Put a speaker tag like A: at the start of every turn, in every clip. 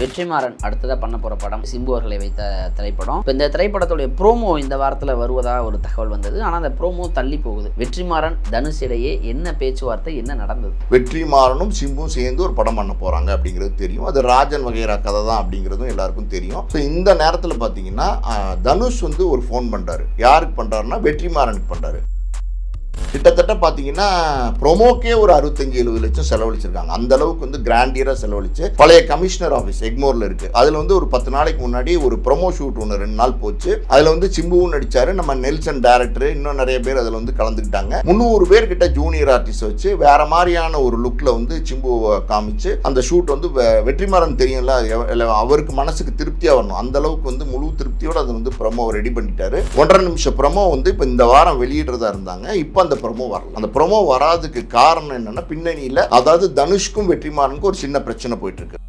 A: வெற்றிமாறன் அடுத்ததாக பண்ண போகிற படம் சிம்பு அவர்களை வைத்த திரைப்படம். இப்போ இந்த திரைப்படத்துடைய ப்ரோமோ இந்த வாரத்தில் வருவதாக ஒரு தகவல் வந்தது. ஆனால் அந்த ப்ரோமோ தள்ளி போகுது. வெற்றிமாறன் தனுஷ் இடையே என்ன பேச்சுவார்த்தை என்ன நடந்தது?
B: வெற்றிமாறனும் சிம்பும் சேர்ந்து ஒரு படம் பண்ண போகிறாங்க அப்படிங்கிறது தெரியும். அது ராஜன் வகைரா கதை தான் அப்படிங்கிறதும் எல்லாருக்கும் தெரியும். ஸோ இந்த நேரத்தில் பார்த்தீங்கன்னா தனுஷ் வந்து ஒரு ஃபோன் பண்ணுறாரு யாருக்கு பண்ணுறாருன்னா வெற்றிமாறனுக்கு பண்ணுறாரு கிட்டத்தட்ட பார்த்தீங்கன்னா ப்ரொமோக்கே ஒரு அறுபத்தஞ்சு எழுபது லட்சம் செலவழிச்சிருக்காங்க. அந்த அளவுக்கு வந்து கிராண்டியராக செலவழிச்சு பழைய கமிஷனர் ஆஃபீஸ் எக்மோரில் இருக்கு. அதில் வந்து ஒரு பத்து நாளைக்கு முன்னாடி ஒரு ப்ரொமோ ஷூட் ஒன்று ரெண்டு நாள் போச்சு. அதில் வந்து சிம்புவும் நடிச்சாரு. நம்ம நெல்சன் டேரக்டர் இன்னும் நிறைய பேர் அதில் வந்து கலந்துக்கிட்டாங்க. முந்நூறு பேர் கிட்ட ஜூனியர் ஆர்டிஸ்ட் வச்சு வேற மாதிரியான ஒரு லுக்கில் வந்து சிம்புவை காமிச்சு அந்த ஷூட் வந்து வெ- வெற்றிமாறன் தெரியும்ல அவருக்கு மனசுக்கு திருப்தியாக வரணும். அந்த அளவுக்கு வந்து முழு திருப்தியோட அதை வந்து ப்ரொமோ ரெடி பண்ணிட்டாரு. ஒன்றரை நிமிஷம் ப்ரொமோ வந்து இப்போ இந்த வாரம் வெளியிடுறதா இருந்தாங்க. இப்போ அந்த ப்ரொமோ வரல. அந்த ப்ரொமோ வராதுக்கு காரணம் என்னன்னா பின்னணியில் அதாவது தனுஷ்க்கும் வெற்றிமாறனுக்கும் ஒரு சின்ன பிரச்சனை போயிட்டு இருக்கு.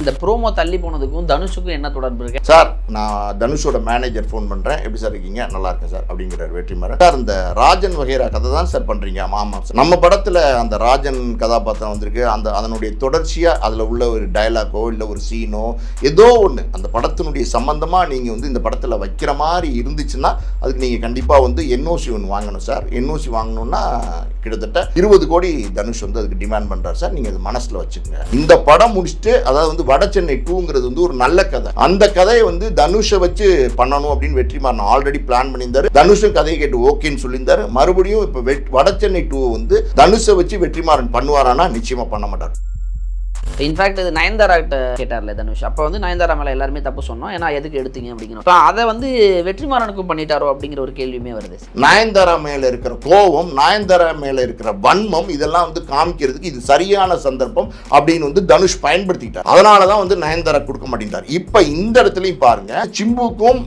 A: இந்த ப்ரோமோ தள்ளி போனதுக்கும் தனுஷுக்கும் என்ன தொடர்பு இருக்கு?
B: சார் நான் தனுஷோட மேனேஜர் ஃபோன் பண்ணுறேன் எப்படி சார் இருக்கீங்க? நல்லா இருக்கேன் சார் அப்படிங்கிறார் வெற்றிமாறன் சார் இந்த ராஜன் வகைரா கதை தான் சார் பண்ணுறீங்க ஆமாம் சார். நம்ம படத்தில் அந்த ராஜன் கதாபாத்திரம் வந்திருக்கு. அந்த அதனுடைய தொடர்ச்சியாக அதில் உள்ள ஒரு டயலாகோ இல்லை ஒரு சீனோ ஏதோ ஒன்று அந்த படத்தினுடைய சம்மந்தமாக நீங்கள் வந்து இந்த படத்தில் வைக்கிற மாதிரி இருந்துச்சுன்னா அதுக்கு நீங்கள் கண்டிப்பாக வந்து என்ஓசி ஒன்று வாங்கணும் சார். என்ஓசி வாங்கணும்னா கிட்டத்தட்ட இருபது கோடி தனுஷ் வந்து அதுக்கு டிமாண்ட் பண்ணுறாரு சார். நீங்கள் அது மனசில் வச்சுக்கோங்க. இந்த படம் முடிச்சுட்டு அதாவது வந்து வட சென்னை டூங்கிறது வந்து ஒரு நல்ல கதை. அந்த கதையை வந்து தனுஷை வச்சு பண்ணணும் அப்படின்னு வெற்றிமாறன் ஆல்ரெடி பிளான் பண்ணியிருந்தாரு. தனுஷும் கதையை கேட்டு ஓகேன்னு சொல்லியிருந்தாரு. மறுபடியும் இப்போ வட சென்னை டூ வந்து தனுஷை வச்சு வெற்றிமாறன் பண்ணுவாரானா? நிச்சயமாக பண்ண மாட்டார்.
A: இன்ஃபேக்ட் இது நயன்தாரா கிட்ட கேட்டார்ல தனுஷ். அப்போ வந்து நயன்தாரா மேலே எல்லாருமே தப்பு சொன்னோம். ஏன்னா எதுக்கு எடுத்தீங்க அப்படிங்கிறோம் அதை வந்து வெற்றிமாறனுக்கும் பண்ணிட்டாரோ அப்படிங்கிற ஒரு கேள்வியுமே வருது.
B: நயன்தாரா மேல இருக்கிற கோபம் நயன்தாரா மேல இருக்கிற வன்மம் இதெல்லாம் வந்து காமிக்கிறதுக்கு இது சரியான சந்தர்ப்பம் அப்படின்னு வந்து தனுஷ் பயன்படுத்திட்டார். அதனால தான் வந்து நயன்தாரா கொடுக்க மாட்டேங்கிறார் இப்போ இந்த இடத்துலையும் பாருங்க சிம்புக்கும்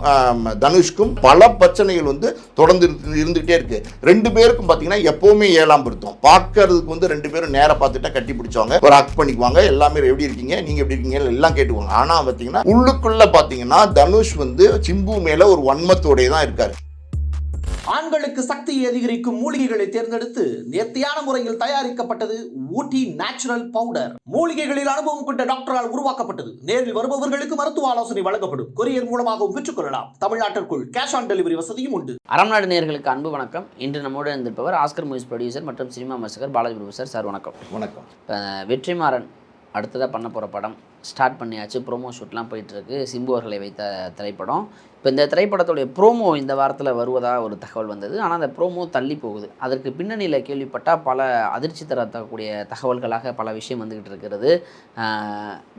B: தனுஷ்க்கும் பல பிரச்சனைகள் வந்து தொடர்ந்து இருந்துகிட்டே இருக்கு. ரெண்டு பேருக்கும் பார்த்தீங்கன்னா எப்பவுமே ஏழாம் பொருத்தம். பார்க்கறதுக்கு வந்து ரெண்டு பேரும் நேரம் பார்த்துட்டா கட்டி பிடிச்சவங்க ஒரு ஹக் பண்ணிக்குவாங்க. எல்லாமே எப்படி இருக்கீங்க? நீங்க எப்படி இருக்கீங்க? எல்லாம் கேட்டுக்குவாங்க ஆனா பார்த்தீங்கன்னா உள்ளுக்குள்ள பார்த்தீங்கன்னா தனுஷ் வந்து சிம்பு மேல ஒரு வன்மத்தோடயே தான் இருக்காரு.
C: ஆண்களுக்கு சக்தியை அதிகரிக்கும் மூலிகைகளை தேர்ந்தெடுத்து நேர்த்தியான முறையில் தயாரிக்கப்பட்டது ஊட்டி நேச்சுரல் பவுடர். மூலிகைகளில் அனுபவம் கொண்ட டாக்டரால் உருவாக்கப்பட்டது. நேரில் வருபவர்களுக்கு மருத்துவ ஆலோசனை வழங்கப்படும். கொரியர் மூலமாகவும் பெற்றுக்கொள்ளலாம். தமிழ்நாட்டிற்குள் கேஷ் ஆன் டெலிவரி வசதியும் உண்டு.
A: அறம்நாடு நேயர்களுக்கு அன்பு வணக்கம். இன்று நம்மோடு இருந்திருப்பவர் ஆஸ்கர் மூவிஸ் ப்ரொடியூசர் மற்றும் சினிமா விமர்சகர் பாலாஜி சார் சார். வணக்கம்.
B: வணக்கம்.
A: வெற்றிமாறன் அடுத்ததாக பண்ண போகிற படம் ஸ்டார்ட் பண்ணியாச்சு. ப்ரோமோ ஷூட்லாம் போயிட்டுருக்கு. சிம்பு அவர்களை வைத்த திரைப்படம். இப்போ இந்த திரைப்படத்துடைய ப்ரோமோ இந்த வாரத்தில் வருவதாக ஒரு தகவல் வந்தது. ஆனால் அந்த ப்ரோமோ தள்ளி போகுது. அதற்கு பின்னணியில் கேள்விப்பட்டால் பல அதிர்ச்சி தரத்தக்கூடிய தகவல்களாக பல விஷயம் வந்துக்கிட்டு இருக்கிறது.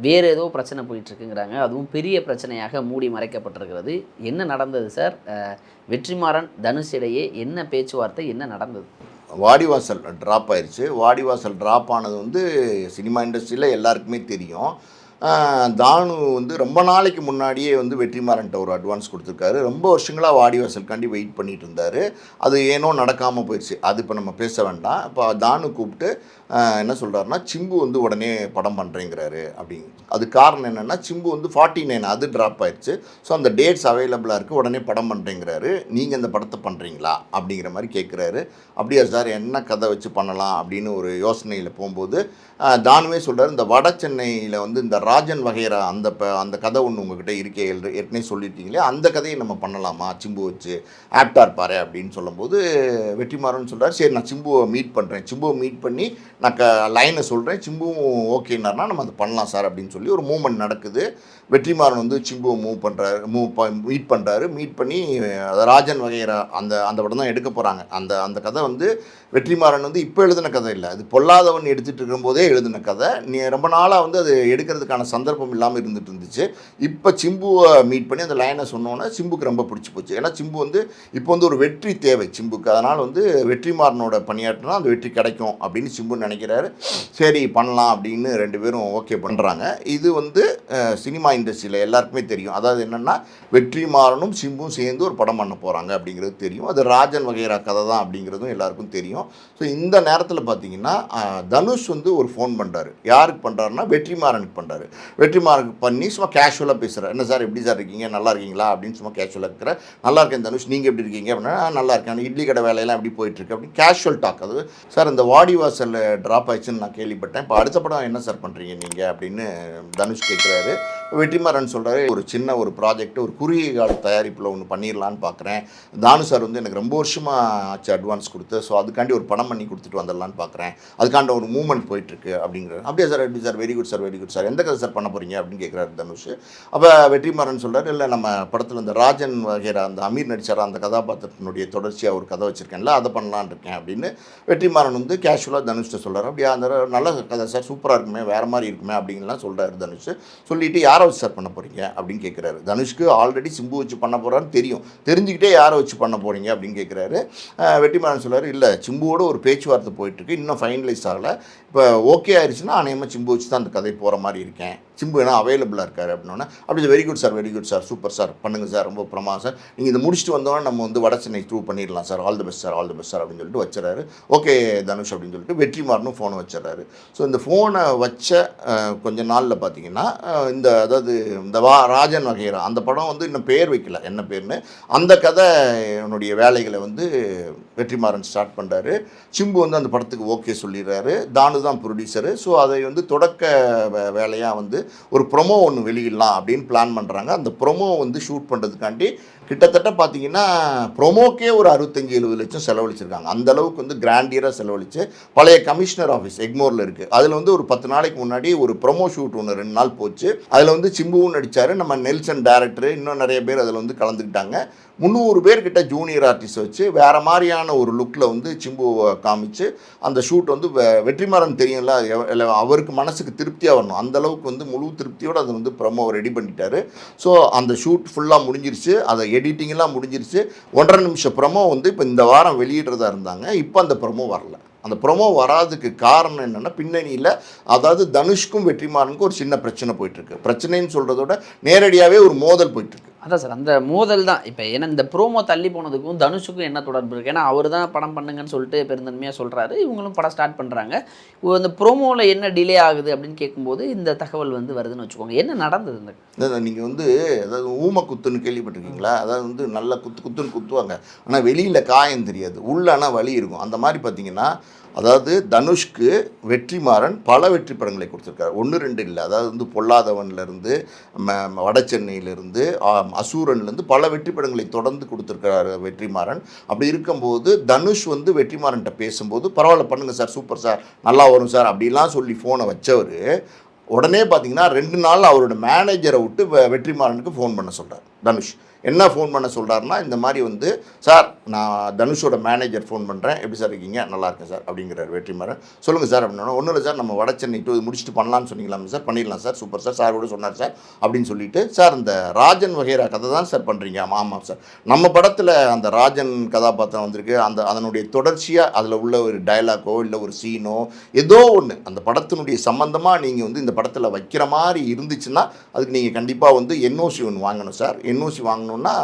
A: வேறு ஏதோ பிரச்சனை போயிட்டுருக்குங்கிறாங்க. அதுவும் பெரிய பிரச்சனையாக மூடி மறைக்கப்பட்டிருக்கிறது. என்ன நடந்தது சார்? வெற்றிமாறன் தனுஷ் இடையே என்ன பேச்சுவார்த்தை என்ன நடந்தது?
B: வாடிவாசல் ட்ராப் ஆயிடுச்சு வாடிவாசல் ட்ராப் ஆனது வந்து சினிமா இண்டஸ்ட்ரியில் எல்லாருக்குமே தெரியும். தானு வந்து ரொம்ப நாளைக்கு முன்னாடியே வந்து வெற்றிமாறன்ட்ட ஒரு அட்வான்ஸ் கொடுத்துருக்காரு. ரொம்ப வருஷங்களாக வாடி வாசலுக்காண்டி வெயிட் பண்ணிட்டு இருந்தார் அது ஏனோ நடக்காமல் போயிடுச்சு அது இப்போ நம்ம பேச வேண்டாம். இப்போ தானு கூப்பிட்டு என்ன சொல்கிறாருன்னா சிம்பு வந்து உடனே படம் பண்ணுறேங்கிறாரு அப்படிங்க அது காரணம் என்னென்னா சிம்பு வந்து ஃபார்ட்டி நைன் அது ட்ராப் ஆயிடுச்சு ஸோ அந்த டேட்ஸ் அவைலபிளாக இருக்குது உடனே படம் பண்ணுறேங்கிறாரு நீங்கள் இந்த படத்தை பண்ணுறீங்களா அப்படிங்கிற மாதிரி கேட்குறாரு அப்படியா சார் என்ன கதை வச்சு பண்ணலாம் அப்படின்னு ஒரு யோசனையில் போகும்போது தானுவே சொல்கிறார் இந்த வட சென்னையில் வந்து இந்த ராஜன் வகைரா அந்த ப- அந்த கதை ஒன்று உங்ககிட்ட இருக்கே ஏற்கனவே சொல்லியிருக்கீங்களே அந்த கதையை நம்ம பண்ணலாமா? சிம்பு வச்சு ஆப்டா இருப்பாரு அப்படின்னு சொல்லும்போது வெற்றிமாறன் சொல்கிறார் சரி நான் சிம்புவை மீட் பண்ணுறேன் சிம்புவை மீட் பண்ணி நான் க லைனை சொல்கிறேன் சிம்புவும் ஓகேனார்னா நம்ம அதை பண்ணலாம் சார் அப்படின்னு சொல்லி ஒரு மூமெண்ட் நடக்குது. வெற்றிமாறன் வந்து சிம்புவை மூவ் பண்ணுறாரு மூவ் மீட் பண்ணுறாரு மீட் பண்ணி அதை ராஜன் வகைரா அந்த அந்த படம் தான் எடுக்க போகிறாங்க அந்த அந்த கதை வந்து வெற்றிமாறன் வந்து இப்போ எழுதின கதை இல்லை. அது பொல்லாதவன் எடுத்துகிட்டு இருக்கும்போதே எழுதின கதை. நீ ரொம்ப நாளாக வந்து அது எடுக்கிறதுக்கான சந்தர்ப்பம் இல்லாமல் இருந்துட்டு இருந்துச்சு. இப்போ சிம்புவை மீட் பண்ணி அந்த லைனை சொன்னோன்னே சிம்புக்கு ரொம்ப பிடிச்சி போச்சு. ஏன்னா சிம்பு வந்து இப்போ வந்து ஒரு வெற்றி தேவை சிம்புக்கு. அதனால் வந்து வெற்றிமாறனோட பணியாற்றினா அந்த வெற்றி கிடைக்கும் அப்படின்னு சிம்பு நினைக்கிறாரு. சரி பண்ணலாம் அப்படின்னு ரெண்டு பேரும் ஓகே பண்ணுறாங்க இது வந்து சினிமா இந்த இண்டஸ்ட்ரியில் எல்லாருக்குமே தெரியும். அதாவது என்னென்னா வெற்றிமாறனும் சிம்பும் சேர்ந்து ஒரு படம் பண்ண போகிறாங்க அப்படிங்கிறது தெரியும். அது ராஜன் வகைரா கதை தான் அப்படிங்கிறதும் எல்லாருக்கும் தெரியும். ஸோ இந்த நேரத்தில் பார்த்தீங்கன்னா தனுஷ் வந்து ஒரு ஃபோன் பண்ணுறாரு யாருக்கு பண்ணுறாருன்னா வெற்றிமாறனுக்கு பண்ணுறாரு வெற்றிமாறனுக்கு பண்ணி சும்மா கேஷுவலாக பேசுகிறார் என்ன சார் எப்படி சார் இருக்கீங்க? நல்லா இருக்கீங்களா? அப்படின்னு சும்மா கேஷுவலாக இருக்கிற நல்லா இருக்கேன் தனுஷ். நீங்கள் எப்படி இருக்கீங்க? அப்படின்னா நல்லா இருக்கேன். இட்லி கடை வேலையெல்லாம் எப்படி போயிட்டுருக்கு? அப்படின்னு கேஷுவல் டாக் அது சார் இந்த வாடி வாசலில் ட்ராப் ஆயிடுச்சுன்னு நான் கேள்விப்பட்டேன். இப்போ அடுத்த படம் என்ன சார் பண்ணுறீங்க நீங்கள் அப்படின்னு தனுஷ் கேட்குறாரு வெற்றிமாறன் சொல்கிறாரு ஒரு சின்ன ஒரு ப்ராஜெக்ட் ஒரு குறுகிய கால தயாரிப்பில் ஒன்று பண்ணிடலான்னு பார்க்குறேன் தானு சார் வந்து எனக்கு ரொம்ப வருஷமாக ஆச்சு அட்வான்ஸ் கொடுத்து ஸோ அதுக்காண்டி ஒரு படம் பண்ணி கொடுத்துட்டு வந்துடலான்னு பார்க்குறேன் அதுக்காண்ட ஒரு மூமெண்ட் போயிட்டுருக்கு அப்படிங்கிறாரு. அப்படியே சார் எப்படி sir? Very good sir very good sir. எந்த கதை சார் பண்ண போகிறீங்க அப்படின்னு கேட்குறாரு தனுஷ். அப்போ வெற்றிமாறன் சொல்கிறார் இல்லை நம்ம படத்தில் இந்த ராஜன் வகைரா அந்த அமீர் நடிச்சார் அந்த கதாபாத்திரத்தினுடைய தொடர்ச்சியாக ஒரு கதை வச்சுருக்கேன்ல அதை பண்ணலான்னு இருக்கேன் அப்படின்னு வெற்றிமாறன் வந்து கேஷுவலாக தனுஷ்ட சொல்கிறார் அப்படியே அந்த நல்ல கதை சார் சூப்பராக இருக்குமே வேறு மாதிரி இருக்குமே அப்படின்லாம் சொல்கிறார் தனுஷ். சொல்லிட்டு யாரோ வச்சு சார் பண்ண போகிறீங்க அப்படின்னு கேட்குறாரு தனுஷ்க்கு ஆல்ரெடி சிம்பு வச்சு பண்ண போகிறான்னு தெரியும். தெரிஞ்சுக்கிட்டே யாரை வச்சு பண்ண போகிறீங்க அப்படின்னு கேட்குறாரு வெட்டிமாறன் சொல்கிறார் இல்லை சிம்புவோட ஒரு பேச்சுவார்த்தை போயிட்டுருக்கு. இன்னும் ஃபைனலைஸ் ஆகலை. இப்போ ஓகே ஆயிடுச்சுன்னா அநேகமாக சிம்பு வச்சு தான் அந்த கதை போகிற மாதிரி இருக்கேன். சிம்பு ஏன்னா அவைலபிளாக இருக்காரு அப்படின்னா அப்படி very good sir very good sir super sir பண்ணுங்கள் சார் ரொம்ப பிரமா சார் நீங்கள் இதை முடிச்சுட்டு வந்தோன்னே நம்ம வந்து வட சென்னை த்ரூ பண்ணிடலாம் sir all the best sir all the best sir அப்படின்னு சொல்லிட்டு வச்சுறாரு ஓகே தனுஷ் அப்படின்னு சொல்லிட்டு வெற்றிமாறனும் ஃபோனை வச்சிடறாரு. ஸோ இந்த ஃபோனை வச்ச கொஞ்ச நாளில் பார்த்தீங்கன்னா இந்த அதாவது இந்த வா ராஜன் வகைரா அந்த படம் வந்து இன்னும் பேர் வைக்கல. என்ன பேர்னு? அந்த கதை என்னுடைய வேலைகளை வந்து வெற்றிமாறன் ஸ்டார்ட் பண்ணுறாரு சிம்பு வந்து அந்த படத்துக்கு ஓகே சொல்லிடுறாரு. தானு தான் ப்ரொடியூசரு ஸோ அதை வந்து தொடக்க வேலையாக வந்து ஒரு ப்ரொமோ ஒன்று வெளியிடலாம் அப்படின்னு பிளான் பண்ணுறாங்க அந்த ப்ரொமோ வந்து ஷூட் பண்ணுறதுக்காண்டி கிட்டத்தட்ட பார்த்தீங்கன்னா ப்ரொமோக்கே ஒரு அறுபத்தஞ்சி எழுபது லட்சம் செலவழிச்சிருக்காங்க. அந்த அளவுக்கு வந்து கிராண்டியராக செலவழித்து பழைய கமிஷனர் ஆஃபீஸ் எக்மோரில் இருக்குது அதில் வந்து ஒரு பத்து நாளைக்கு முன்னாடி ஒரு ப்ரொமோ ஷூட் ஒன்று ரெண்டு நாள் போச்சு. அதில் வந்து சிம்புவும் நடித்தார் நம்ம நெல்சன் டேரக்டர் இன்னும் நிறைய பேர் அதில் வந்து கலந்துக்கிட்டாங்க. முந்நூறு பேர்கிட்ட ஜூனியர் ஆர்டிஸ்ட் வச்சு வேறு மாதிரியான ஒரு லுக்கில் வந்து சிம்புவை காமிச்சு அந்த ஷூட் வந்து வெ- வெற்றிமாறன் தெரியும்ல அவருக்கு மனசுக்கு திருப்தியாக வரணும். அந்த அளவுக்கு வந்து முழு திருப்தியோடு அதை வந்து ப்ரொமோ ரெடி பண்ணிட்டாரு. ஸோ அந்த ஷூட் ஃபுல்லாக முடிஞ்சிருச்சு. அதை எடிட்டிங்லாம் முடிஞ்சிருச்சு. ஒன்றரை நிமிஷம் ப்ரொமோ வந்து இப்போ இந்த வாரம் வெளியிடுறதா இருந்தாங்க. இப்போ அந்த ப்ரொமோ வரல. அந்த ப்ரொமோ வராதுக்கு காரணம் என்னென்னா பின்னணியில் அதாவது தனுஷ்க்கும் வெற்றிமாறனுக்கும் ஒரு சின்ன பிரச்சனை போயிட்டுருக்கு பிரச்சனைன்னு சொல்கிறதோட நேரடியாகவே ஒரு மோதல் போயிட்டுருக்கு
A: அதான் சார் அந்த மோதல் தான். இப்போ ஏன்னா இந்த ப்ரோமோ தள்ளி போனதுக்கும் தனுஷுக்கும் என்ன தொடர்பு இருக்குது ஏன்னா அவர் தான் படம் பண்ணுங்கன்னு சொல்லிட்டு பெருந்தன்மையாக சொல்கிறாரு இவங்களும் படம் ஸ்டார்ட் பண்ணுறாங்க இந்த ப்ரோமோவில் என்ன டிலே ஆகுது அப்படின்னு கேட்கும்போது இந்த தகவல் வந்து வருதுன்னு வச்சுக்கோங்க. என்ன நடந்தது இந்த
B: நீங்கள் வந்து அதாவது ஊம குத்துன்னு கேள்விப்பட்டிருக்கீங்களா? அதாவது வந்து நல்ல குத்து குத்துன்னு குத்துவாங்க. ஆனால் வெளியில் காயம் தெரியாது. உள்ள ஆனால் வலி இருக்கும். அந்த மாதிரி பார்த்தீங்கன்னா அதாவது தனுஷ்க்கு வெற்றிமாறன் பல வெற்றி படங்களை கொடுத்துருக்காரு. ஒன்று ரெண்டு இல்லை. அதாவது வந்து பொல்லாதவன்லேருந்து வட சென்னையிலேருந்து அசூரன்லேருந்து பல வெற்றி படங்களை தொடர்ந்து கொடுத்துருக்காரு வெற்றிமாறன். அப்படி இருக்கும்போது தனுஷ் வந்து வெற்றிமாறன்ட்ட பேசும்போது பரவாயில்ல பண்ணுங்கள் சார் சூப்பர் சார் நல்லா வரும் சார் அப்படிலாம் சொல்லி ஃபோனை வச்சவர் உடனே பார்த்தீங்கன்னா ரெண்டு நாள் அவரோட மேனேஜரை விட்டு வெற்றிமாறனுக்கு ஃபோன் பண்ண சொல்கிறார் தனுஷ். என்ன ஃபோன் பண்ண சொல்கிறாருன்னா இந்த மாதிரி வந்து சார் நான் தனுஷோட மேனேஜர் ஃபோன் பண்ணுறேன் எப்படி சார் இருக்கீங்க? நல்லா இருக்கேன் சார் அப்படிங்கிறார் வெற்றிமாறன். சொல்லுங்கள் சார் அப்படின்னா ஒன்றும் இல்லை சார் நம்ம வட சென்னை டூ இது முடிச்சுட்டு பண்ணலாம்னு சொன்னீங்களாம் சார் பண்ணிடலாம் சார் சூப்பர் சார் சார் கூட சொன்னார் சார் அப்படின்னு சொல்லிட்டு சார் இந்த ராஜன் வகைரா கதை தான் சார் பண்ணுறீங்க ஆமாம் ஆமாம் சார். நம்ம படத்தில் அந்த ராஜன் கதாபாத்திரம் வந்திருக்கு. அந்த அதனுடைய தொடர்ச்சியாக அதில் உள்ள ஒரு டயலாக்கோ இல்லை ஒரு சீனோ ஏதோ ஒன்று அந்த படத்தினுடைய சம்மந்தமாக நீங்கள் வந்து இந்த படத்தில் வைக்கிற மாதிரி இருந்துச்சுன்னா அதுக்கு நீங்கள் கண்டிப்பாக வந்து என்ஓசி ஒன்று வாங்கணும் சார். என்ஓசி வாங்கணுன்னா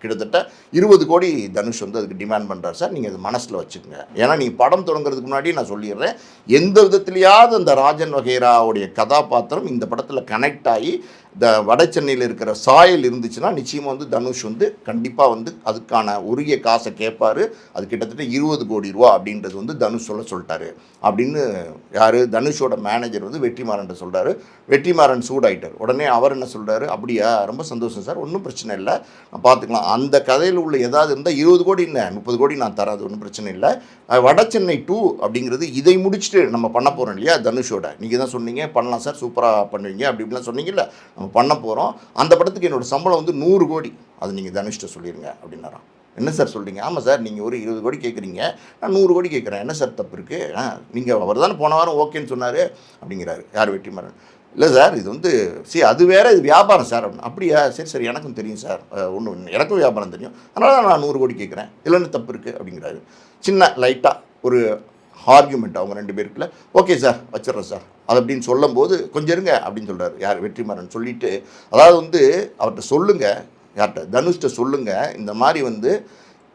B: கிட்டத்தட்ட இருபது கோடி தனுஷ் வந்து அதுக்கு டிமாண்ட் பண்ணுறாரு சார். நீங்கள் அது மனசில் வச்சுக்கோங்க. ஏன்னா நீங்கள் படம் தொடங்குறதுக்கு முன்னாடி நான் சொல்லிடுறேன். எந்த விதத்துலையாவது அந்த ராஜன் வகைராவுடைய கதாபாத்திரம் இந்த படத்தில் கனெக்ட் ஆகி இந்த வட சென்னையில் இருக்கிற சாயல் இருந்துச்சுன்னா நிச்சயமாக வந்து தனுஷ் வந்து கண்டிப்பாக வந்து அதுக்கான உரிய காசை கேட்பார். அது கிட்டத்தட்ட இருபது கோடி ரூபா அப்படின்றது வந்து தனுஷ் சொல்ல சொல்லிட்டாரு. அப்படின்னு யார்? தனுஷோட மேனேஜர் வந்து வெற்றிமாறன் சொல்கிறாரு வெற்றிமாறன் சூடாயிட்டார். உடனே அவர் என்ன சொல்கிறாரு அப்படியா ரொம்ப சந்தோஷம் சார். ஒன்றும் பிரச்சனை இல்லை. நான் பார்த்துக்கலாம் அந்த கதையில் உள்ள ஏதாவது இருந்தால் இருபது கோடி இல்லை. முப்பது கோடி நான் தராது ஒன்றும் பிரச்சனை இல்லை. வட சென்னை டூ அப்படிங்கிறது இதை முடிச்சுட்டு நம்ம பண்ண போகிறோம் இல்லையா தனுஷோட? நீங்கள் தான் சொன்னீங்க. பண்ணலாம் சார். சூப்பராக பண்ணுவீங்க. அப்படி இப்படிலாம் சொன்னீங்கல்ல. நம்ம பண்ண போகிறோம் அந்த படத்துக்கு என்னோட சம்பளம் வந்து நூறு கோடி. அது நீங்கள் தனுஷ்ட சொல்லிடுங்க அப்படின்னாராம். என்ன சார் சொல்கிறீங்க ஆமாம் சார் நீங்கள் ஒரு இருபது கோடி கேட்குறீங்க நான் நூறு கோடி கேட்குறேன் என்ன சார் தப்பு இருக்குது ஆ நீங்கள் அவர் தானே போன வாரம் ஓகேன்னு சொன்னார் அப்படிங்கிறாரு. யார் வெற்றிமாறன்? இல்லை சார் இது வந்து சரி அது வேறு இது வியாபாரம் சார். அப்படின்னு அப்படியா? சரி சரி எனக்கும் தெரியும் சார். ஒன்று எனக்கும் வியாபாரம் தெரியும். அதனால தான் நான் நூறு கோடி கேட்குறேன் இல்லைன்னு தப்பு இருக்குது அப்படிங்கிறாரு. சின்ன லைட்டாக ஒரு ஆர்கியூமெண்ட் அவங்க ரெண்டு பேருக்குள்ள ஓகே சார் வச்சிடுறேன் சார் அது அப்படின்னு சொல்லும்போது கொஞ்சம் இருங்க அப்படின்னு சொல்கிறார் யார்? வெற்றிமாறன் சொல்லிட்டு அதாவது வந்து அவர்கிட்ட சொல்லுங்கள் யார்கிட்ட தனுஷ்கிட்ட சொல்லுங்கள் இந்த மாதிரி வந்து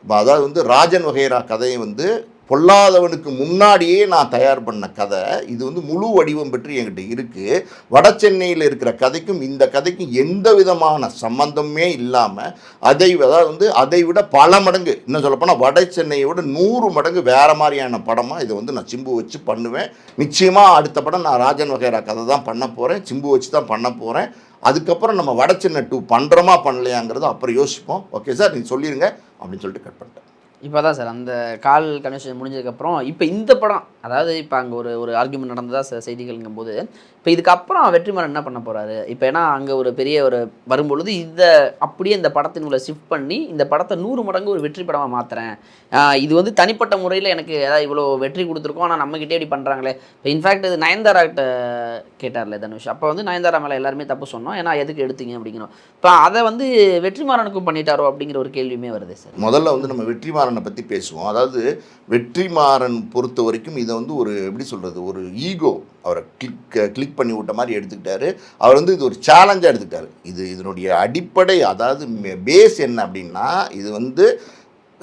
B: அதாவது வந்து ராஜன் வகைரா கதையை வந்து பொல்லாதவனுக்கு முன்னாடியே நான் தயார் பண்ண கதை இது வந்து முழு வடிவம் பெற்று என்கிட்ட இருக்குது வட சென்னையில் இருக்கிற கதைக்கும் இந்த கதைக்கும் எந்த விதமான சம்பந்தமே இல்லாமல் அதை அதாவது வந்து அதை விட பல மடங்கு இன்னும் சொல்லப்போனால் வட சென்னையை விட நூறு மடங்கு வேறு மாதிரியான படமாக இதை வந்து நான் சிம்பு வச்சு பண்ணுவேன். நிச்சயமாக அடுத்த படம் நான் ராஜன் வகைரா கதை தான் பண்ண போகிறேன் சிம்பு வச்சு தான் பண்ண போகிறேன் அதுக்கப்புறம் நம்ம வட சென்னை டூ பண்ணுறோமா பண்ணலையாங்கிறத அப்புறம் யோசிப்போம். ஓகே சார் நீங்கள் சொல்லிடுங்க அப்படின்னு சொல்லிட்டு கட் பண்ணிட்டேன்.
A: இப்போ தான் சார் அந்த கால் கன்வென்ஷன் முடிஞ்சதுக்கப்புறம் இப்போ இந்த படம் அதாவது இப்போ அங்கே ஒரு ஒரு ஆர்குமெண்ட் நடந்ததா சார் செய்திகள்ங்கும் போது இப்போ இதுக்கப்புறம் வெற்றிமாறன் என்ன பண்ண போகிறாரு இப்போ ஏன்னா அங்கே ஒரு பெரிய ஒரு வரும்பொழுது இதை அப்படியே இந்த படத்தின் உள்ள ஷிஃப்ட் பண்ணி இந்த படத்தை நூறு மடங்கு ஒரு வெற்றி படமாக மாற்றுறேன் இது வந்து தனிப்பட்ட முறையில் எனக்கு ஏதாவது இவ்வளோ வெற்றி கொடுத்துருக்கோம் ஆனால் நம்மக்கிட்டே இப்படி பண்ணுறாங்களே இப்போ இன்ஃபேக்ட் இது நயன்தாராகிட்ட கேட்டார்ல தனுஷ். அப்போ வந்து நயன்தாரா மேலே எல்லாருமே தப்பு சொன்னோம் ஏன்னா எதுக்கு எடுத்தீங்க அப்படிங்கிறோம். இப்போ அதை வந்து வெற்றிமாறனுக்கும் பண்ணிட்டாரோ அப்படிங்கிற ஒரு கேள்வியுமே வருது சார்.
B: முதல்ல வந்து நம்ம வெற்றிமாறனை பற்றி பேசுவோம். அதாவது வெற்றிமாறன் பொறுத்த வரைக்கும் இதை வந்து ஒரு எப்படி சொல்கிறது ஒரு ஈகோ அவரை கிளிக் கிளிக் பண்ணி விட்ட மாதிரி எடுத்துக்கிட்டாரு. அவர் வந்து இது ஒரு சேலஞ்சாக எடுத்துக்கிட்டாரு. இது இதனுடைய அடிப்படை அதாவது பேஸ் என்ன அப்படின்னா இது வந்து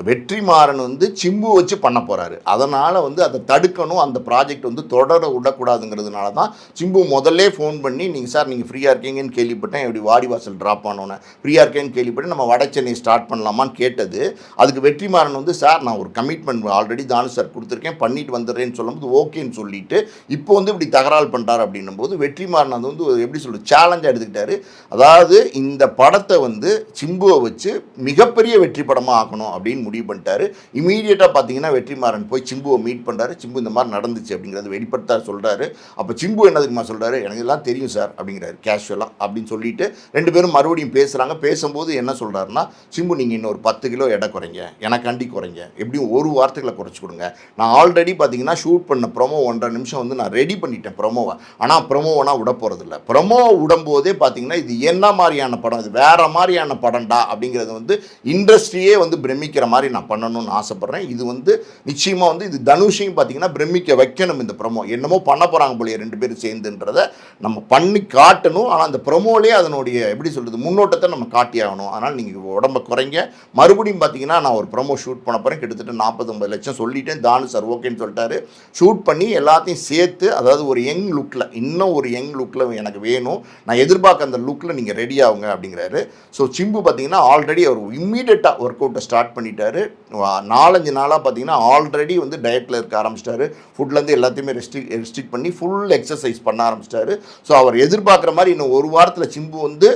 B: வெற்றிமாறன் வந்து சிம்பு வச்சு பண்ண போகிறாரு அதனால் வந்து அதை தடுக்கணும் அந்த ப்ராஜெக்ட் வந்து தொடர விடக்கூடாதுங்கிறதுனால தான் சிம்பு முதல்லே ஃபோன் பண்ணி நீங்கள் சார் நீங்கள் ஃப்ரீயாக இருக்கீங்கன்னு கேள்விப்பட்டேன். இப்படி வாடிவாசல் ட்ராப் ஆனோன்னே ஃப்ரீயாக இருக்கேன்னு கேள்விப்பட்டு நம்ம வட சென்னை ஸ்டார்ட் பண்ணலாமான்னு கேட்டது. அதுக்கு வெற்றிமாறன் வந்து சார் நான் ஒரு கமிட்மெண்ட் ஆல்ரெடி தானு சார் கொடுத்துருக்கேன். பண்ணிட்டு வந்துடுறேன்னு சொல்லும்போது ஓகேன்னு சொல்லிட்டு இப்போ வந்து இப்படி தகராறு பண்ணுறாரு அப்படின்னும் போது வெற்றிமாறன் அது வந்து எப்படி சொல்கிறது சேலஞ்சாக எடுத்துக்கிட்டாரு. அதாவது இந்த படத்தை வந்து சிம்புவை வச்சு மிகப்பெரிய வெற்றி படமாக ஆக்கணும் அப்படின்னு முடிவு பண்ணிட்டாரு. இமீடியட்டாக பார்த்தீங்கன்னா வெற்றிமாறன் போய் சிம்புவை மீட் பண்ணுறாரு சிம்பு இந்த மாதிரி நடந்துச்சு அப்படிங்கிறது வெளிப்படுத்தார் சொல்கிறாரு அப்போ சிம்பு என்ன தெரியுமா சொல்கிறாரு எனக்கு எல்லாம் தெரியும் சார் அப்படிங்கிறாரு கேஷுவலாக அப்படின்னு சொல்லிட்டு ரெண்டு பேரும் மறுபடியும் பேசுகிறாங்க பேசும்போது என்ன சொல்கிறாருன்னா சிம்பு நீங்கள் இன்னொரு பத்து கிலோ எடை குறைங்க. எனக்காண்டி குறைங்க. எப்படியும் ஒரு வாரத்துக்குள்ள குறைச்சி கொடுங்க. நான் ஆல்ரெடி பார்த்தீங்கன்னா ஷூட் பண்ண ப்ரொமோ ஒன்றரை நிமிஷம் வந்து நான் ரெடி பண்ணிட்டேன் ப்ரொமோவை ஆனால் ப்ரொமோவை விட போகிறதில்ல ப்ரொமோ விடும்போதே பார்த்தீங்கன்னா இது என்ன மாதிரியான படம்? இது வேறு மாதிரியான படம்டா அப்படிங்கிறது வந்து இண்டஸ்ட்ரியே வந்து பிரமிக்கிற மாதிரி மாதிரி நான் பண்ணணும்னு ஆசைப்பட்றேன். இது வந்து நிச்சயமாக வந்து இது தனுஷையும் பார்த்தீங்கன்னா பிரமிக்க வைக்கணும் இந்த ப்ரமோ என்னமோ பண்ண போகிறாங்க போலியே ரெண்டு பேரும் சேர்ந்துன்றதை நம்ம பண்ணி காட்டணும். ஆனால் அந்த ப்ரமோலே அதனுடைய எப்படி சொல்கிறது முன்னோட்டத்தை நம்ம காட்டி ஆகணும். அதனால் நீங்கள் உடம்ப குறைங்க. மறுபடியும் பார்த்தீங்கன்னா நான் ஒரு ப்ரமோ ஷூட் பண்ண போகிறேன் கிட்டத்தட்ட நாற்பத்தொம்பது லட்சம் சொல்லிட்டேன். தானு சார் ஓகேன்னு சொல்லிட்டாரு. ஷூட் பண்ணி எல்லாத்தையும் சேர்த்து அதாவது ஒரு யங் லுக்கில் இன்னும் ஒரு யங் லுக்கில் எனக்கு வேணும். நான் எதிர்பார்க்க அந்த லுக்கில் நீங்கள் ரெடி ஆகுங்க அப்படிங்கிறாரு. ஸோ சிம்பு பார்த்தீங்கன்னா ஆல்ரெடி அவர் இம்மீடியட்டாக ஒர்க் அவுட்டை ஸ்டார்ட் பண்ணிட்டார். ஆரம்பிச்சிட்டாரு. நாலஞ்சு நாளாக பார்த்தீங்கன்னா ஆல்ரெடி வந்து டயட்டில் இருக்க ஆரம்பிச்சிட்டாரு. ஃபுட்லேருந்து எல்லாத்தையுமே ரெஸ்ட்ரிக் ரெஸ்ட்ரிக்ட் பண்ணி ஃபுல் எக்ஸசைஸ் பண்ண ஆரம்பிச்சிட்டாரு. ஸோ அவர் எதிர்பார்க்குற மாதிரி இன்னும் ஒரு வாரத்தில் சிம்பு வந்து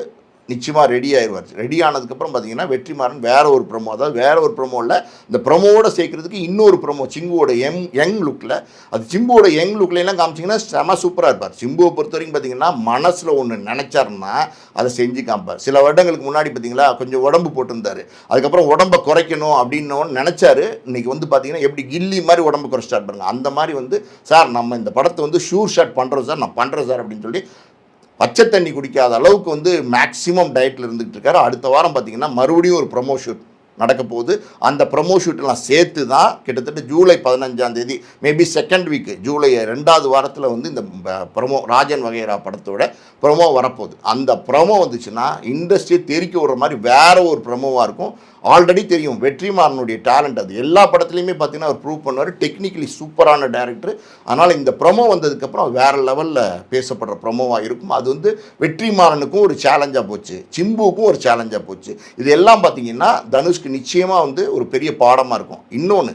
B: நிச்சயமாக ரெடி ஆயிடுவார் ரெடி ஆனதுக்கப்புறம் பார்த்தீங்கன்னா வெற்றிமாறன் வேற ஒரு ப்ரொமோ அதாவது வேற ஒரு ப்ரொமோவில் இந்த ப்ரொமோவோட சேர்க்கறதுக்கு இன்னொரு ப்ரொமோ சிம்புவோட யங் யங் லுக்கில் அது சிம்புவோட யங் லுக்ல எல்லாம் காமிச்சிங்கன்னா செம சூப்பராக இருப்பார். சிம்புவை பொறுத்த வரைக்கும் பார்த்தீங்கன்னா மனசில் ஒன்று நினச்சாருன்னா அதை செஞ்சு காமிப்பார். சில வருடங்களுக்கு முன்னாடி பார்த்தீங்களா கொஞ்சம் உடம்பு போட்டிருந்தாரு. அதுக்கப்புறம் உடம்பை குறைக்கணும் அப்படின்னு நினச்சாரு. இன்றைக்கி வந்து பார்த்தீங்கன்னா எப்படி கில்லி மாதிரி உடம்பு குறைச்சிட்டார் பாருங்க. அந்த மாதிரி வந்து சார் நம்ம இந்த படத்தை வந்து ஷூர் ஷாட் பண்ணுறோம் சார் நான் பண்ணுறேன் சார் அப்படின்னு சொல்லி பச்சை தண்ணி குடிக்காத அளவுக்கு வந்து மேக்ஸிமம் டயட்டில் இருந்துகிட்டு இருக்காரு. அடுத்த வாரம் பார்த்தீங்கன்னா மறுபடியும் ஒரு ப்ரொமோ ஷூட் நடக்க போகுது. அந்த ப்ரொமோ ஷூட்டெல்லாம் சேர்த்து தான் கிட்டத்தட்ட ஜூலை பதினஞ்சாம் தேதி மேபி செகண்ட் வீக்கு ஜூலை ரெண்டாவது வாரத்தில் வந்து இந்த ப்ரொமோ ராஜன் வகைரா படத்தோட ப்ரொமோ வரப்போகுது. அந்த ப்ரொமோ வந்துச்சுன்னா இண்டஸ்ட்ரியை தெரிக்க விடுற மாதிரி வேற ஒரு ப்ரொமோவாக இருக்கும். ஆல்ரெடி தெரியும். வெற்றிமாறனுடைய டேலண்ட் அது. எல்லா படத்துலையுமே பார்த்தீங்கன்னா அவர் ப்ரூவ் பண்ணுவார். டெக்னிக்கலி சூப்பரான டேரக்டர் அதனால் இந்த ப்ரொமோ வந்ததுக்கப்புறம் வேறு லெவலில் பேசப்படுற ப்ரொமோவாக இருக்கும். அது வந்து வெற்றிமாறனுக்கும் ஒரு சேலஞ்சாக போச்சு. சிம்புவுக்கும் ஒரு சேலஞ்சாக போச்சு. இது எல்லாம் பார்த்தீங்கன்னா தனுஷ்க்கு நிச்சயமாக வந்து ஒரு பெரிய பாடமாக இருக்கும். இன்னொன்று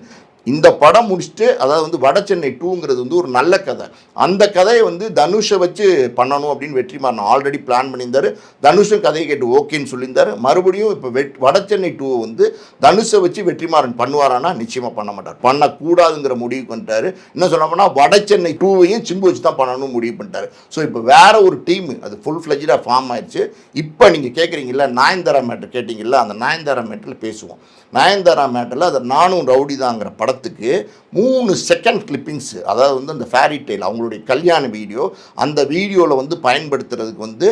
B: இந்த படம் முடிச்சுட்டு அதாவது வந்து வட சென்னை டூங்கிறது வந்து ஒரு நல்ல கதை. அந்த கதையை வந்து தனுஷை வச்சு பண்ணணும் அப்படின்னு வெற்றிமாறன் ஆல்ரெடி பிளான் பண்ணியிருந்தாரு. தனுஷும் கதையை கேட்டு ஓகேன்னு சொல்லியிருந்தார். மறுபடியும் இப்போ வெட் வட சென்னை டூவை வந்து தனுஷை வச்சு வெற்றிமாறன் பண்ணுவாரானா நிச்சயமாக பண்ண மாட்டார். பண்ணக்கூடாதுங்கிற முடிவு பண்ணிட்டாரு என்ன சொல்ல போனால் வட சென்னை டூவையும் சிம்பு வச்சு தான் பண்ணணும்னு முடிவு பண்ணிட்டார். ஸோ இப்போ வேற ஒரு டீம் அது ஃபுல் ஃப்ளெஜாக ஃபார்ம் ஆயிடுச்சு இப்போ நீங்கள் கேட்குறீங்களா நாயன்தாரா மேட்டர் கேட்டிங்கல்ல அந்த நாயன்தாரா மேட்டரில் பேசுவோம். நயன்தாரா மேட்டரில் அது நானும் ரவுடி தாங்கிற படத்துக்கு மூணு செகண்ட் கிளிப்பிங்ஸ் அதாவது வந்து அந்த ஃபேரி டெய்ல் அவங்களுடைய கல்யாண வீடியோ அந்த வீடியோவில் வந்து பயன்படுத்துறதுக்கு வந்து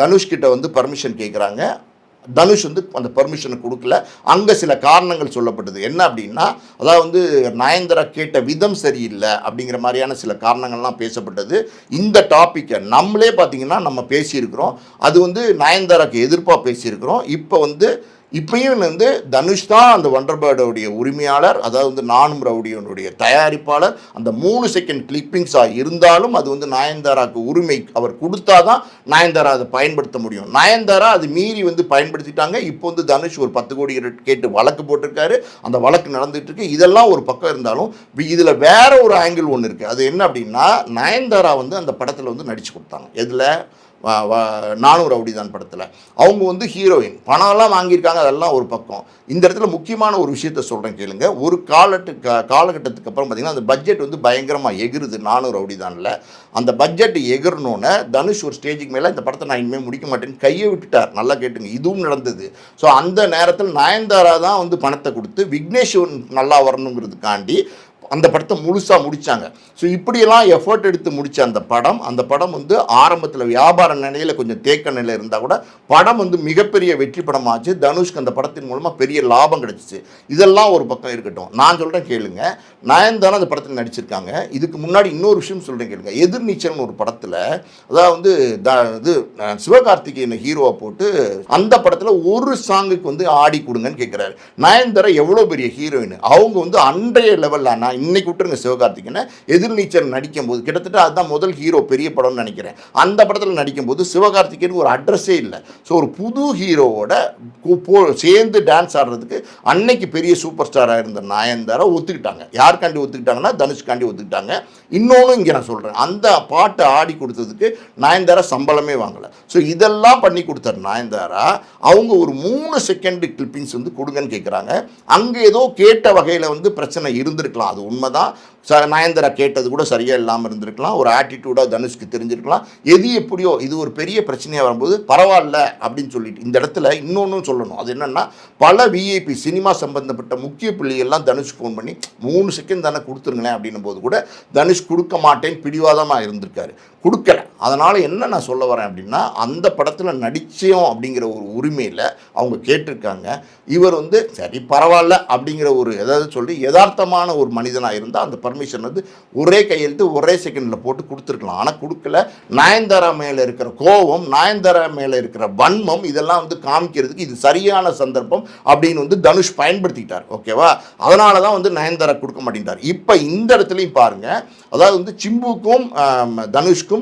B: தனுஷ்கிட்ட தனுஷ் வந்து பர்மிஷன் கேட்குறாங்க தனுஷ் வந்து அந்த பர்மிஷனை கொடுக்கல. அங்கே சில காரணங்கள் சொல்லப்பட்டது. என்ன அப்படின்னா அதாவது வந்து நயன்தாரா கேட்ட விதம் சரியில்லை அப்படிங்கிற மாதிரியான சில காரணங்கள்லாம் பேசப்பட்டது. இந்த டாப்பிக்கை நம்மளே பார்த்தீங்கன்னா நம்ம பேசியிருக்கிறோம். அது வந்து நயன்தாராக்கு எதிர்ப்பாக பேசியிருக்கிறோம். இப்போ வந்து இப்பயும் வந்து தனுஷ் தான் அந்த ஒண்டர் பேர்டோடைய உரிமையாளர் அதாவது வந்து நானும் ரவுடியனுடைய தயாரிப்பாளர். அந்த மூணு செகண்ட் கிளிப்பிங்ஸாக இருந்தாலும் அது வந்து நயன்தாராக்கு உரிமை அவர் கொடுத்தாதான் நயன்தாரா அதை பயன்படுத்த முடியும். நயன்தாரா அது மீறி வந்து பயன்படுத்திட்டாங்க. இப்போ வந்து தனுஷ் ஒரு பத்து கோடி கேட்டு வழக்கு போட்டிருக்காரு. அந்த வழக்கு நடந்துகிட்டு இருக்கு இதெல்லாம் ஒரு பக்கம் இருந்தாலும் இதில் வேற ஒரு ஆங்கிள் ஒன்று இருக்குது அது என்ன அப்படின்னா நயன்தாரா வந்து அந்த படத்தில் வந்து நடித்து கொடுத்தாங்க. எதில்? நானூறு ரவுடிதான் படத்தில். அவங்க வந்து ஹீரோயின் பணம்லாம் வாங்கியிருக்காங்க அதெல்லாம் ஒரு பக்கம். இந்த இடத்துல முக்கியமான ஒரு விஷயத்த சொல்கிறேன் கேளுங்க. ஒரு காலட்டு க காலகட்டத்துக்கு அப்புறம் பார்த்தீங்கன்னா அந்த பட்ஜெட் வந்து பயங்கரமாக எகிருது. நானூறு ரவுடிதானில் அந்த பட்ஜெட் எகிரணுன்னு தனுஷ் ஒரு ஸ்டேஜுக்கு மேலே இந்த படத்தை நான் இனிமேல் முடிக்க மாட்டேன்னு கையை விட்டுட்டார். நல்லா கேட்டுங்க. இதுவும் நடந்தது. ஸோ அந்த நேரத்தில் நயன்தாரா தான் வந்து பணத்தை கொடுத்து விக்னேஷ் நல்லா வரணுங்கிறதுக்காண்டி அந்த படத்தை முழுசாக முடித்தாங்க ஸோ இப்படியெல்லாம் எஃபர்ட் எடுத்து முடித்த அந்த படம் அந்த படம் வந்து ஆரம்பத்தில் வியாபார நிலையில் கொஞ்சம் தேக்க நிலையில் இருந்தால் கூட படம் வந்து மிகப்பெரிய வெற்றி படமாச்சு. தனுஷ்க்கு அந்த படத்தின் மூலமாக பெரிய லாபம் கிடச்சிச்சு. இதெல்லாம் ஒரு பக்கம் இருக்கட்டும். நான் சொல்கிறேன் கேளுங்க. நயன்தாரா அந்த படத்தில் நடிச்சிருக்காங்க. இதுக்கு முன்னாடி இன்னொரு விஷயம் சொல்கிறேன் கேளுங்க. எதிர்நீச்சல்னு ஒரு படத்தில் அதாவது வந்து த இது சிவகார்த்திகேயன் சிவகார்த்திகேயனை ஹீரோவை போட்டு அந்த படத்தில் ஒரு சாங்குக்கு வந்து ஆடி கொடுங்கன்னு கேட்குறாரு நயன்தாரா எவ்வளோ பெரிய ஹீரோயின் அவங்க வந்து அன்றைய லெவலில் நான் இன்னைக்கு விட்டுருங்க சிவகார்த்திகனை எதிர்நீச்சல் நடிக்கும்போது கிட்டத்தட்ட அதுதான் முதல் ஹீரோ பெரிய படம்னு நினைக்கிறேன். அந்த படத்தில் நடிக்கும் போது சிவகார்த்திகேயனுக்கு ஒரு அட்ரஸே இல்லை. ஸோ ஒரு புது ஹீரோவோட சேர்ந்து டான்ஸ் ஆடுறதுக்கு அன்னைக்கு பெரிய சூப்பர் ஸ்டாராக இருந்த நயன்தாரா ஒத்துக்கிட்டாங்க. யாருக்காண்டி ஒத்துக்கிட்டாங்கன்னா தனுஷ்காண்டி ஒத்துக்கிட்டாங்க. இன்னொன்று இங்கே நான் சொல்கிறேன் அந்த பாட்டை ஆடி கொடுத்ததுக்கு நயன்தாரா சம்பளமே வாங்கலை. ஸோ இதெல்லாம் பண்ணி கொடுத்தார் நயன்தாரா அவங்க ஒரு மூணு செகண்ட் கிளிப்பிங்ஸ் வந்து கொடுங்கன்னு கேட்குறாங்க அங்கே ஏதோ கேட்ட வகையில் வந்து பிரச்சனை இருந்திருக்கலாம். அது உண்மைதான். ச நயன்தாரா கேட்டது கூட சரியாக இல்லாமல் இருந்திருக்கலாம். ஒரு ஆட்டிடியூடாக தனுஷ்க்கு தெரிஞ்சிருக்கலாம். எது எப்படியோ இது ஒரு பெரிய பிரச்சனையாக வரும்போது பரவாயில்ல அப்படின்னு சொல்லிட்டு இந்த இடத்துல இன்னொன்றும் சொல்லணும். அது என்னென்னா பல விஐபி சினிமா சம்பந்தப்பட்ட முக்கிய புள்ளிகள்லாம் தனுஷ் ஃபோன் பண்ணி மூணு செகண்ட் தானே கொடுத்துருங்களேன் அப்படின்னும் போது கூட தனுஷ் கொடுக்க மாட்டேன்னு பிடிவாதமாக இருந்திருக்காரு. கொடுக்கல. அதனால் என்ன நான் சொல்ல வரேன் அப்படின்னா அந்த படத்தில் நடித்தோம் அப்படிங்கிற ஒரு உரிமையில் அவங்க கேட்டிருக்காங்க. இவர் வந்து சரி பரவாயில்ல அப்படிங்கிற ஒரு எதாவது சொல்லி யதார்த்தமான ஒரு மனிதனாக இருந்தால் அந்த பர்மிஷன் வந்து ஒரே கையெழுத்து ஒரே செகண்டில் போட்டு கொடுத்துருக்கலாம். ஆனால் கொடுக்கல. நயன்தாரா மேலே இருக்கிற கோபம் நயன்தாரா மேலே இருக்கிற வன்மம் இதெல்லாம் வந்து காமிக்கிறதுக்கு இது சரியான சந்தர்ப்பம் அப்படின்னு வந்து தனுஷ் பயன்படுத்திக்கிட்டார் ஓகேவா? அதனால தான் வந்து நயன்தாரா கொடுக்க மாட்டேங்கிறார் இப்போ இந்த இடத்துலையும் பாருங்க அதாவது வந்து சிம்புக்கும் தனுஷ்க்கும்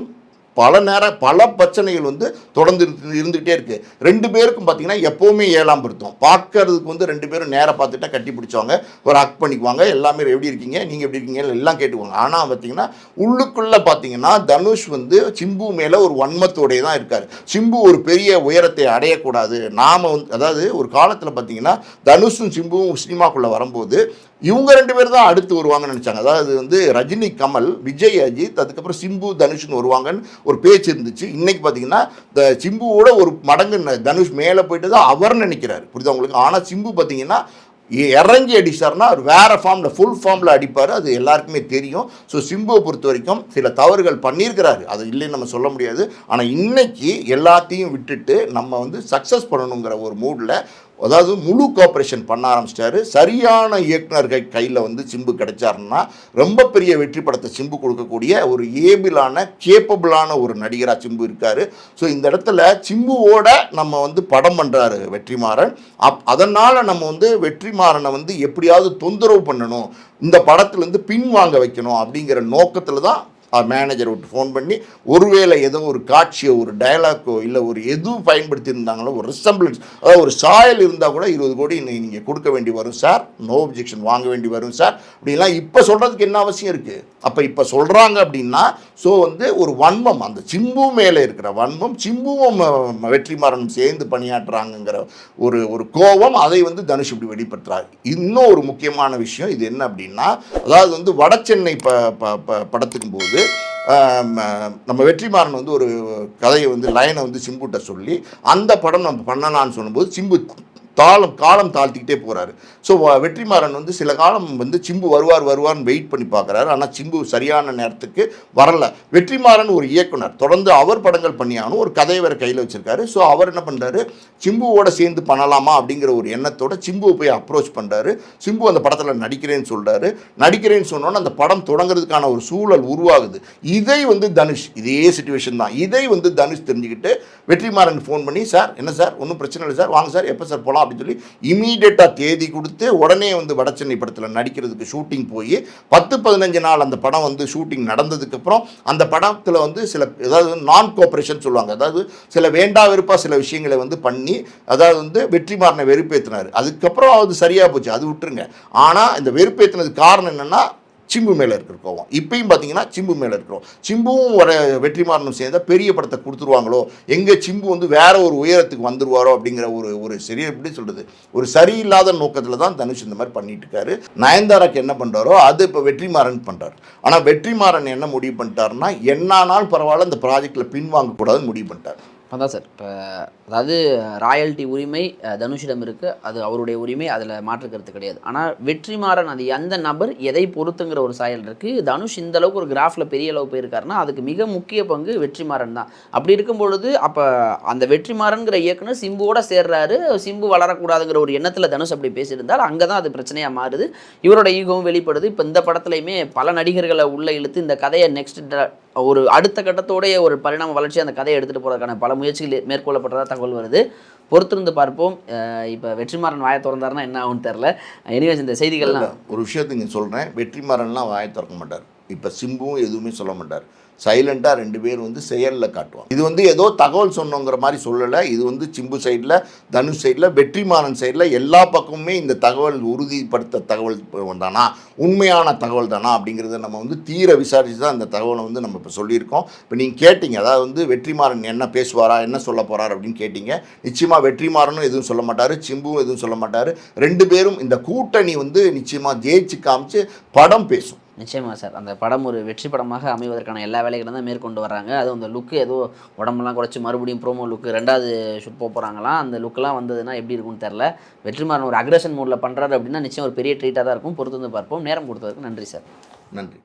B: பல நேரம் பல பிரச்சனைகள் வந்து தொடர்ந்து இருந்து- இருந்துகிட்டே இருக்குது ரெண்டு பேருக்கும் பார்த்தீங்கன்னா எப்போவுமே ஏழாம் பொருத்தம் பார்க்கறதுக்கு வந்து ரெண்டு பேரும் நேராக பார்த்துட்டா கட்டி பிடிச்சவங்க. ஒரு ஹக் பண்ணிக்குவாங்க. எல்லாமே எப்படி இருக்கீங்க? நீங்கள் எப்படி இருக்கீங்க? எல்லாம் கேட்டுக்குவாங்க. ஆனால் பார்த்தீங்கன்னா உள்ளுக்குள்ளே பார்த்தீங்கன்னா தனுஷ் வந்து சிம்பு மேலே ஒரு வன்மத்தோடைய தான் இருக்கார். சிம்பு ஒரு பெரிய உயரத்தை அடையக்கூடாது. நாம் வந்து அதாவது ஒரு காலத்தில் பார்த்தீங்கன்னா தனுஷும் சிம்புவும் சினிமாக்குள்ளே வரும்போது இவங்க ரெண்டு பேர் தான் அடுத்து வருவாங்கன்னு நினச்சாங்க. அதாவது வந்து ரஜினி கமல் விஜய் அஜித் அதுக்கப்புறம் சிம்பு தனுஷ்னு வருவாங்கன்னு ஒரு பேச்சு இருந்துச்சு. இன்னைக்கு பார்த்தீங்கன்னா இந்த சிம்புவோட ஒரு மடங்கு தனுஷ் மேலே போயிட்டு தான் அவர் நினைக்கிறாரு. புரியுதா உங்களுக்கு? ஆனால் சிம்பு பார்த்தீங்கன்னா இறங்கி அடிச்சார்னா அவர் வேறு ஃபார்மில் ஃபுல் ஃபார்மில் அடிப்பார். அது எல்லாருக்குமே தெரியும். ஸோ சிம்புவை பொறுத்த வரைக்கும் சில தவறுகள் பண்ணியிருக்கிறாரு. அது இல்லைன்னு நம்ம சொல்ல முடியாது. ஆனால் இன்னைக்கு எல்லாத்தையும் விட்டுட்டு நம்ம வந்து சக்ஸஸ் பண்ணணுங்கிற ஒரு மூடில் அதாவது முழு கோஆப்ரேஷன் பண்ண ஆரம்பிச்சிட்டாரு. சரியான இயக்குனர்கள் கையில் வந்து சிம்பு கிடைச்சாருன்னா ரொம்ப பெரிய வெற்றி படத்தை சிம்பு கொடுக்கக்கூடிய ஒரு ஏபிளான கேப்பபிளான ஒரு நடிகராக சிம்பு இருக்கார். ஸோ இந்த இடத்துல சிம்புவோட நம்ம வந்து படம் பண்ணுறாரு வெற்றிமாறன். அப் அதனால் நம்ம வந்து வெற்றிமாறனை வந்து எப்படியாவது தொந்தரவு பண்ணணும். இந்த படத்துலேருந்து பின்வாங்க வைக்கணும் அப்படிங்கிற நோக்கத்தில் தான் மேனேஜர் விட்டு ஃபோன் பண்ணி ஒருவேளை ஏதோ ஒரு காட்சியோ ஒரு டயலாக்கோ இல்லை ஒரு எதுவும் பயன்படுத்தி இருந்தாங்களோ ஒரு ரிசம்பிளன்ஸ் அதாவது ஒரு சாயல் இருந்தால் கூட இருபது கோடி நீங்கள் கொடுக்க வேண்டி வரும் சார் நோ அப்ஜெக்ஷன் வாங்க வேண்டி வரும் சார் அப்படிலாம் இப்போ சொல்கிறதுக்கு என்ன அவசியம் இருக்குது அப்போ இப்போ சொல்கிறாங்க அப்படின்னா ஸோ வந்து ஒரு வன்மம் அந்த சிம்பு மேலே இருக்கிற வன்மம் சிம்புவும் வெற்றிமாறனும் சேர்ந்து பணியாற்றுறாங்கங்கிற ஒரு ஒரு கோபம் அதை வந்து தனுஷ் இப்படி வெளிப்படுத்துறாரு. இன்னும் ஒரு முக்கியமான விஷயம் இது என்ன அப்படின்னா அதாவது வந்து வடசென்னை ப ப ப- படத்துக்கும் போது நம்ம வெற்றிமாறன் வந்து ஒரு கதையை வந்து லைனை வந்து சிம்புட்ட சொல்லி அந்த படம் நம்ம பண்ணலாம்னு சொல்லும்போது சிம்பு தாளம் காலம் தாழ்த்திக்கிட்டே போகிறாரு ஸோ வெற்றிமாறன் வந்து சில காலம் வந்து சிம்பு வருவார் வருவார்னு வெயிட் பண்ணி பார்க்குறாரு ஆனால் சிம்பு சரியான நேரத்துக்கு வரல. வெற்றிமாறன் ஒரு இயக்குனர். தொடர்ந்து அவர் படங்கள் பண்ணியானும் ஒரு கதையை வேறு கையில் வச்சுருக்காரு. ஸோ அவர் என்ன பண்ணுறாரு சிம்புவோட சேர்ந்து பண்ணலாமா அப்படிங்கிற ஒரு எண்ணத்தோட சிம்புவை போய் அப்ரோச் பண்ணுறாரு சிம்பு அந்த படத்தில் நடிக்கிறேன்னு சொல்கிறாரு நடிக்கிறேன்னு சொன்னோன்னே அந்த படம் தொடங்குறதுக்கான ஒரு சூழல் உருவாகுது. இதை வந்து தனுஷ் இதே சுச்சுவேஷன் தான். இதை வந்து தனுஷ் தெரிஞ்சுக்கிட்டு வெற்றிமாறன் ஃபோன் பண்ணி சார் என்ன சார்? ஒன்றும் பிரச்சனை இல்லை சார். வாங்க சார். எப்போ சார் போகலாம் அப்படின்னு சொல்லி இமீடியட்டாக தேதி கொடுத்து உடனே வந்து வடச்சென்னை படத்தில் நடிக்கிறதுக்கு ஷூட்டிங் போய் பத்து பதினஞ்சு நாள் அந்த படம் வந்து ஷூட்டிங் நடந்ததுக்கப்புறம் அந்த படத்தில் வந்து சில ஏதாவது நான் கோஆப்ரேஷன் சொல்லுவாங்க. அதாவது சில வேண்டா வெறுப்பாக சில விஷயங்களை வந்து பண்ணி அதாவது வந்து வெற்றிமாறனை வெறுப்பேற்றினார் அதுக்கப்புறம் அது சரியாக போச்சு. அது விட்டுருங்க. ஆனால் இந்த வெறுப்பேற்றினது காரணம் என்னென்னா சிம்பு மேலே இருக்கிற கோவம் இப்பயும் பார்த்தீங்கன்னா சிம்பு மேலே இருக்கிறோம். சிம்புவும் வர வெற்றிமாறனும் சேர்ந்தா பெரிய படத்தை கொடுத்துருவாங்களோ? எங்கே சிம்பு வந்து வேற ஒரு உயரத்துக்கு வந்துருவாரோ? அப்படிங்கிற ஒரு ஒரு சரி எப்படி சொல்கிறது ஒரு சரியில்லாத நோக்கத்தில் தான் தனுஷ் இந்த மாதிரி பண்ணிட்டு இருக்காரு. நயன்தாராக்கு என்ன பண்ணுறாரோ அது இப்போ வெற்றிமாறன் பண்ணுறாரு ஆனால் வெற்றிமாறன் என்ன முடிவு பண்ணிட்டாருன்னா என்னானாலும் பரவாயில்ல இந்த ப்ராஜெக்டில் பின்வாங்கக்கூடாதுன்னு முடிவு பண்ணிட்டார்.
A: அதான் சார். இப்போ அதாவது ராயல்ட்டி உரிமை தனுஷிடம் இருக்குது அது அவருடைய உரிமை அதில் மாற்றுக்கிறது கிடையாது. ஆனால் வெற்றிமாறன் அது எந்த நபர் எதை பொறுத்துங்கிற ஒரு சாயல் இருக்குது தனுஷ் இந்த அளவுக்கு ஒரு கிராஃபில் பெரிய அளவு போயிருக்காருன்னா அதுக்கு மிக முக்கிய பங்கு வெற்றிமாறன் தான். அப்படி இருக்கும் பொழுது அப்போ அந்த வெற்றிமாறன்கிற இயக்குனர் சிம்புவோட சேர்றாரு. சிம்பு வளரக்கூடாதுங்கிற ஒரு எண்ணத்தில் தனுஷ் அப்படி பேசியிருந்தால் அங்கே தான் அது பிரச்சனையாக மாறுது. இவரோட ஈகவும் வெளிப்படுது. இப்போ இந்த படத்துலையுமே பல நடிகர்களை உள்ளே இழுத்து இந்த கதையை நெக்ஸ்ட் ஒரு அடுத்த கட்டத்தோடைய ஒரு பரிணாம வளர்ச்சி அந்த கதையை எடுத்துகிட்டு போகிறதுக்கான பல முயற்சிகள் மேற்கொள்ளப்பட்டதாக தகவல் வருது. பொறுத்திருந்து பார்ப்போம். இப்போ வெற்றிமாறன் வாயை திறந்தாருன்னா என்ன ஆகும்னு தெரில எனிவேஸ் இந்த செய்திகள்லாம்
B: ஒரு விஷயத்தை நீங்கள் சொல்கிறேன் வெற்றிமாறன்லாம் வாயை திறக்க மாட்டார். இப்போ சிம்புவும் எதுவுமே சொல்ல மாட்டார். சைலண்டாக ரெண்டு பேர் வந்து செயலில் காட்டுவாங்க. இது வந்து ஏதோ தகவல் சொன்னோங்கிற மாதிரி சொல்லலை. இது வந்து சிம்பு சைடில் தனுஷ் சைடில் வெற்றிமாறன் சைடில் எல்லா பக்கமுமே இந்த தகவல் உறுதிப்படுத்த தகவல் தானா? உண்மையான தகவல் தானா? அப்படிங்கிறத நம்ம வந்து தீர விசாரித்து தான் இந்த தகவலை வந்து நம்ம இப்போ சொல்லியிருக்கோம். இப்போ நீங்கள் கேட்டீங்க அதாவது வந்து வெற்றிமாறன் என்ன பேசுவாரா என்ன சொல்ல போகிறார் அப்படின்னு கேட்டீங்க. நிச்சயமாக வெற்றிமாறனும் எதுவும் சொல்ல மாட்டார் சிம்புவும் எதுவும் சொல்ல மாட்டார். ரெண்டு பேரும் இந்த கூட்டணி வந்து நிச்சயமாக ஜெயிச்சு காமிச்சு படம் பேசும்.
A: நிச்சயமாக சார். அந்த படம் ஒரு வெற்றி படமாக அமைவதற்கான எல்லா வேலைகளும் தான் மேற்கொண்டு வர்றாங்க. அதுவும் அந்த லுக்கு ஏதோ உடம்பெல்லாம் குறைச்சி மறுபடியும் ப்ரோமோ லுக்கு ரெண்டாவது ஷூட் போக போகிறாங்களாம் அந்த லுக்கெலாம் வந்ததுன்னா எப்படி இருக்கும்னு தெரில வெற்றிமாறன் ஒரு அக்ரஷன் மூடில் பண்ணுறாரு அப்படின்னா நிச்சயம் ஒரு பெரிய ட்ரீட்டாக தான் இருக்கும். பொறுத்து வந்து பார்ப்போம். நேரம் கொடுத்ததுக்கு நன்றி சார்.
B: நன்றி.